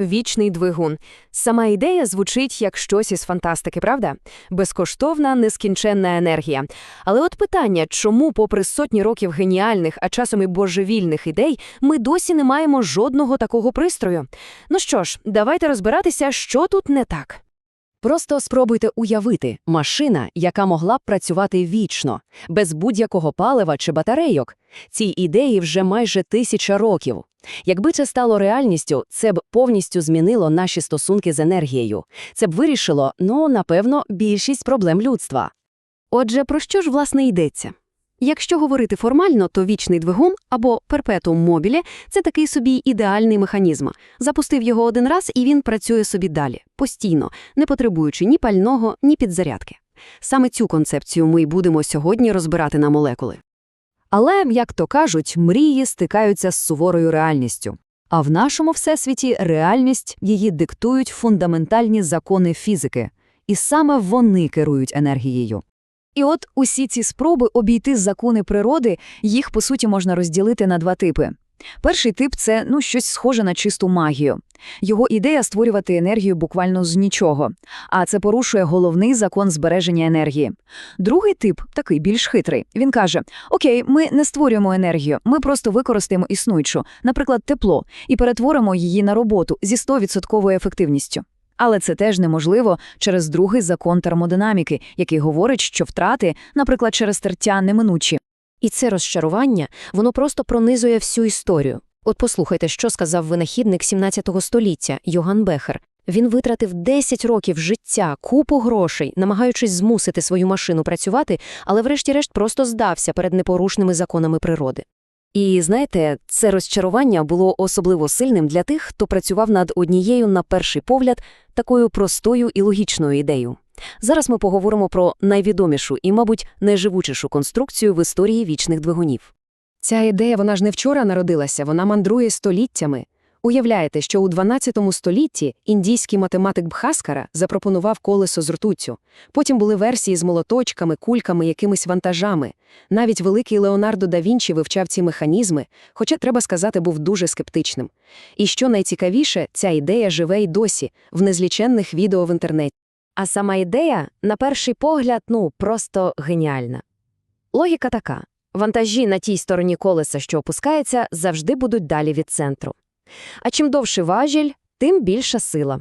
Вічний двигун. Сама ідея звучить як щось із фантастики, правда? Безкоштовна, нескінченна енергія. Але от питання, чому, попри сотні років геніальних, а часом і божевільних ідей, ми досі не маємо жодного такого пристрою? Ну що ж, давайте розбиратися, що тут не так. Просто спробуйте уявити машина, яка могла б працювати вічно, без будь-якого палива чи батарейок. Цій ідеї вже майже тисяча років. Якби це стало реальністю, це б повністю змінило наші стосунки з енергією. Це б вирішило, ну, напевно, більшість проблем людства. Отже, про що ж власне йдеться? Якщо говорити формально, то вічний двигун або перпетум мобілі – це такий собі ідеальний механізм. Запустив його один раз, і він працює собі далі, постійно, не потребуючи ні пального, ні підзарядки. Саме цю концепцію ми й будемо сьогодні розбирати на молекули. Але, як то кажуть, мрії стикаються з суворою реальністю. А в нашому всесвіті реальність її диктують фундаментальні закони фізики, і саме вони керують енергією. І от усі ці спроби обійти закони природи, їх, по суті, можна розділити на два типи. Перший тип – це ну, щось схоже на чисту магію. Його ідея – створювати енергію буквально з нічого, а це порушує головний закон збереження енергії. Другий тип, такий більш хитрий, він каже, окей, ми не створюємо енергію, ми просто використаємо існуючу, наприклад, тепло, і перетворимо її на роботу зі 100% ефективністю. Але це теж неможливо через другий закон термодинаміки, який говорить, що втрати, наприклад, через тертя неминучі. І це розчарування, воно просто пронизує всю історію. От послухайте, що сказав винахідник 17 століття Йоган Бехер. Він витратив 10 років життя, купу грошей, намагаючись змусити свою машину працювати, але врешті-решт просто здався перед непорушними законами природи. І знаєте, це розчарування було особливо сильним для тих, хто працював над однією, на перший погляд, такою простою і логічною ідеєю. Зараз ми поговоримо про найвідомішу і, мабуть, найживучішу конструкцію в історії вічних двигунів. Ця ідея, вона ж не вчора народилася, вона мандрує століттями. Уявляєте, що у 12 столітті індійський математик Бхаскара запропонував колесо з ртуттю. Потім були версії з молоточками, кульками, якимись вантажами. Навіть великий Леонардо да Вінчі вивчав ці механізми, хоча, треба сказати, був дуже скептичним. І що найцікавіше, ця ідея живе й досі, в незліченних відео в інтернеті. А сама ідея, на перший погляд, ну, просто геніальна. Логіка така. Вантажі на тій стороні колеса, що опускається, завжди будуть далі від центру. А чим довший важіль, тим більша сила.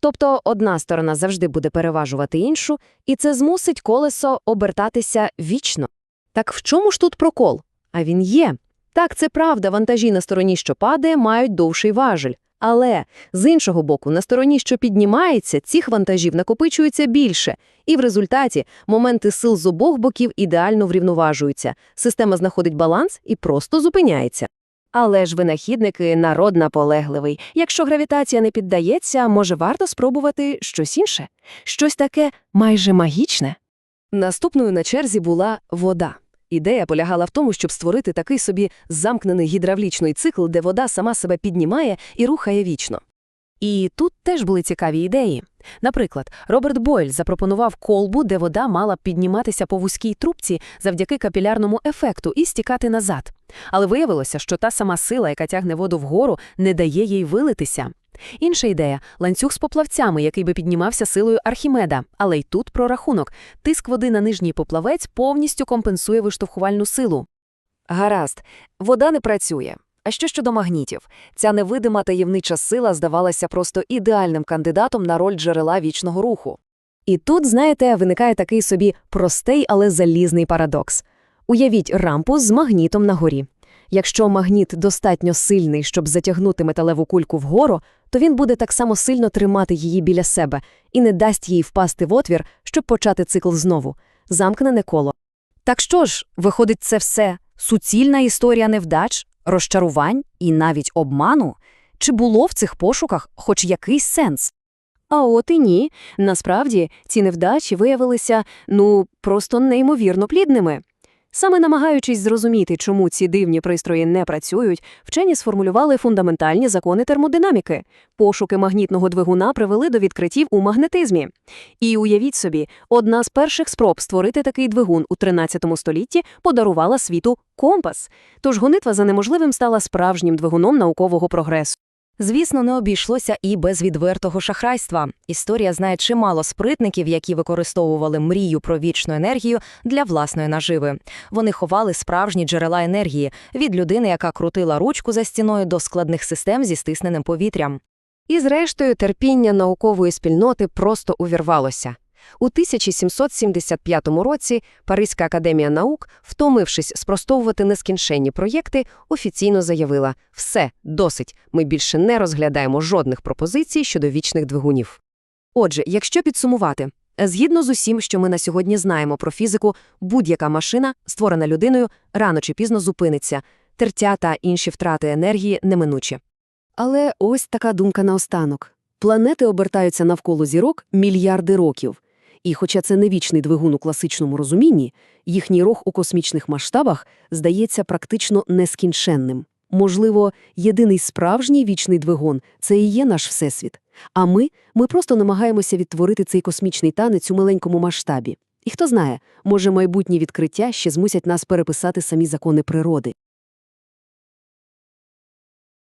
Тобто одна сторона завжди буде переважувати іншу, і це змусить колесо обертатися вічно. Так в чому ж тут прокол? А він є. Так, це правда, вантажі на стороні, що падає, мають довший важіль. Але, з іншого боку, на стороні, що піднімається, цих вантажів накопичується більше, і в результаті моменти сил з обох боків ідеально врівноважуються, система знаходить баланс і просто зупиняється. Але ж винахідники народ наполегливий. Якщо гравітація не піддається, може варто спробувати щось інше, щось таке майже магічне. Наступною на черзі була вода. Ідея полягала в тому, щоб створити такий собі замкнений гідравлічний цикл, де вода сама себе піднімає і рухає вічно. І тут теж були цікаві ідеї. Наприклад, Роберт Бойль запропонував колбу, де вода мала б підніматися по вузькій трубці завдяки капілярному ефекту і стікати назад. Але виявилося, що та сама сила, яка тягне воду вгору, не дає їй вилитися. Інша ідея ланцюг з поплавцями, який би піднімався силою Архімеда. Але й тут про рахунок. Тиск води на нижній поплавець повністю компенсує виштовхувальну силу. Гаразд, вода не працює. А що щодо магнітів? Ця невидима таємнича сила здавалася просто ідеальним кандидатом на роль джерела вічного руху. І тут, знаєте, виникає такий собі простий, але залізний парадокс. Уявіть рампу з магнітом на горі. Якщо магніт достатньо сильний, щоб затягнути металеву кульку вгору, то він буде так само сильно тримати її біля себе і не дасть їй впасти в отвір, щоб почати цикл знову. Замкнене коло. Так що ж, виходить, це все суцільна історія невдач, розчарувань і навіть обману? Чи було в цих пошуках хоч якийсь сенс? А от і ні. Насправді, ці невдачі виявилися, ну, просто неймовірно плідними. Саме намагаючись зрозуміти, чому ці дивні пристрої не працюють, вчені сформулювали фундаментальні закони термодинаміки. Пошуки магнітного двигуна привели до відкриттів у магнетизмі. І уявіть собі, одна з перших спроб створити такий двигун у 13 столітті подарувала світу компас. Тож гонитва за неможливим стала справжнім двигуном наукового прогресу. Звісно, не обійшлося і без відвертого шахрайства. Історія знає чимало спритників, які використовували мрію про вічну енергію для власної наживи. Вони ховали справжні джерела енергії від людини, яка крутила ручку за стіною до складних систем зі стисненим повітрям. І зрештою терпіння наукової спільноти просто увірвалося. У 1775 році Паризька академія наук, втомившись спростовувати нескінченні проєкти, офіційно заявила «Все, досить, ми більше не розглядаємо жодних пропозицій щодо вічних двигунів». Отже, якщо підсумувати, згідно з усім, що ми на сьогодні знаємо про фізику, будь-яка машина, створена людиною, рано чи пізно зупиниться, тертя та інші втрати енергії неминучі. Але ось така думка наостанок. Планети обертаються навколо зірок мільярди років. І хоча це не вічний двигун у класичному розумінні, їхній рух у космічних масштабах здається практично нескінченним. Можливо, єдиний справжній вічний двигун – це і є наш Всесвіт. А ми, ми просто намагаємося відтворити цей космічний танець у маленькому масштабі. І хто знає, може майбутні відкриття ще змусять нас переписати самі закони природи.